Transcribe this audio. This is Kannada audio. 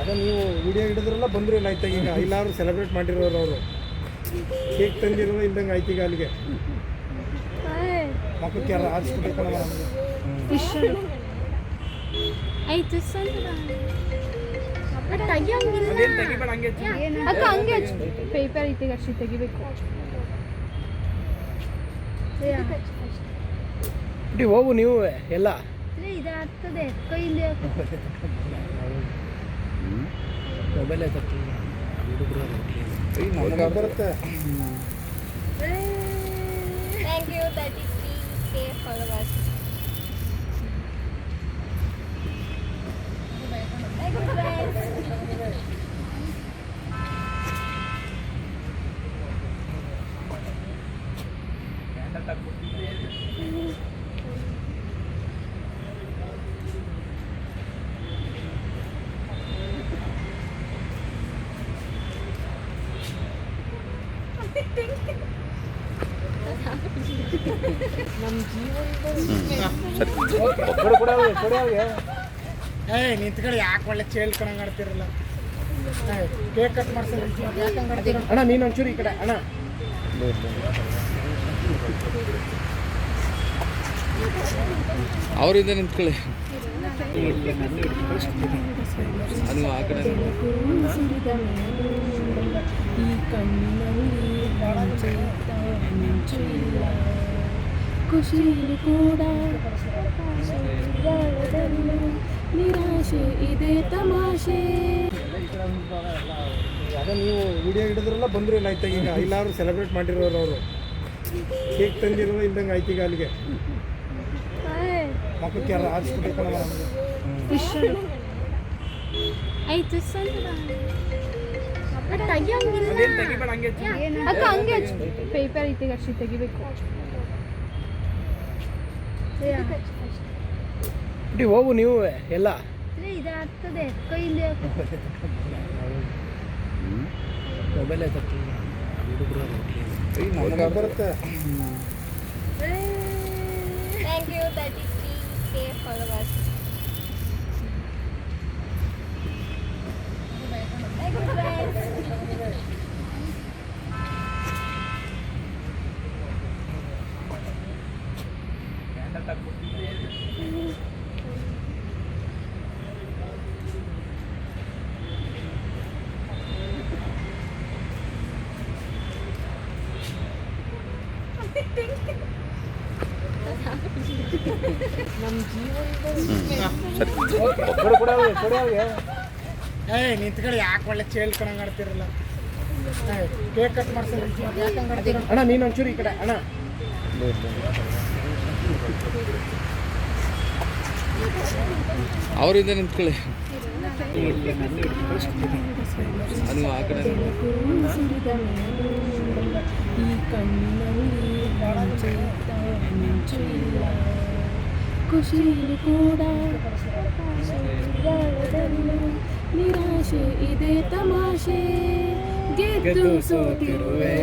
ಅದೇ ನೀವು ವಿಡಿಯೋ ಹಿಡಿದ್ರಲ್ಲ ಬಂದ್ರು ಇಲ್ಲ ಆಯ್ತು ಈಗ? ಎಲ್ಲಾರು ಸೆಲೆಬ್ರೇಟ್ ಮಾಡಿರೋರು ಅವರು. ಕೇಕ್ ತಂದಿರೋ ಇಲ್ದಂಗೆ ಆಯ್ತು ಈಗ ಅಲ್ಲಿಗೆ. ಮಕ್ಕಕ್ಕೆ ಯಾರು ನಮಗೆ? ಆಯ್ತು ಅಕ್ಕ ಹಂಗೆ ಪೇಪರ್ ಐತೆ ಅಷ್ಟು ತೆಗಿಬೇಕು. ಹೋಗು ನೀವು ಎಲ್ಲ? ಇದಾಗ್ತದೆ ಕೈಯಿಂದ ಮೊಬೈಲ್ ಬರುತ್ತೆ thank you thirty three K followers ಏ ನಿಂತ್ಕೊಳ್ಳಿ ಯಾಕೆ ಒಳ್ಳೆ ಚೇಳ್ಕೊಂಡಂಗೆ ಆಡ್ತಿರಲ್ಲ ಕೇಕ್ ಕಟ್ ಮಾಡ್ಸೋದು ಯಾಕಂಗೆ ಆಡ್ತೀರ ಅಣ್ಣ ನೀನು ಒಂಚೂರು ಈ ಕಡೆ ಅಣ್ಣ. ಅವರಿಂದ ನಿಂತ್ಕೊಳ್ಳಿ ಅದು ಆ ಕಡೆ. ಖುಷಿಲಿ ಕೂಡ ನಿರಾಶೆ ಇದೆ ತಮಾಷೆ ಅದೇ ನೀವು ವಿಡಿಯೋ ಹಿಡಿದ್ರಲ್ಲ ಬಂದ್ರು ಇಲ್ಲ ಆಯ್ತು? ಈಗ ಎಲ್ಲರೂ ಸೆಲೆಬ್ರೇಟ್ ಮಾಡಿರೋರು ಅವರು. ಕೇಕ್ ತಂದಿರೋ ಇಲ್ದಂಗೆ ಆಯ್ತು ಈಗ ಅಲ್ಲಿಗೆ. ಮಕ್ಕಳಿಗೆ ಯಾರು ಆರಿಸ್ಬಿಡ್ಬೇಕಲ್ಲ ಆಯ್ತು ಆಯ್ತು ಅಕ್ಕ ಹಂಗೆ ಪೇಪರ್ ಐತೆ ಅಷ್ಟು ತೆಗಿಬೇಕು. ಬಿಡಿ ಹೋಗು ನೀವು ಎಲ್ಲ. ಇದಾಗ್ತದೆ. ಕೈಯಿಂದ ಮೊಬೈಲ್ ಬರುತ್ತೆ thank you thirty three K followers ಏ ನಿಂತ್ಕಡೆ ಯಾಕೆ ಒಳ್ಳೆ ಚೇಳ್ಕೊಂಡಂಗೆ ಆಡ್ತಿರಲ್ಲ ಕೇಕ್ ಕಟ್ ಮಾಡ್ಸೋದು ಅಣ್ಣ ನೀನು ಒಂಚೂರು ಈ ಕಡೆ ಅಣ್ಣ ಅವರಿಂದ ನಿಂತ್ಕೊಳ್ಳಿ. ಅದು ಆ ಕಡೆ ಖುಷಿಲಿ ಕೂಡ ನಿರಾಶೆ ಇದೆ ತಮಾಷೆ ಗೆದ್ದು ಸೋತಿರುವೆ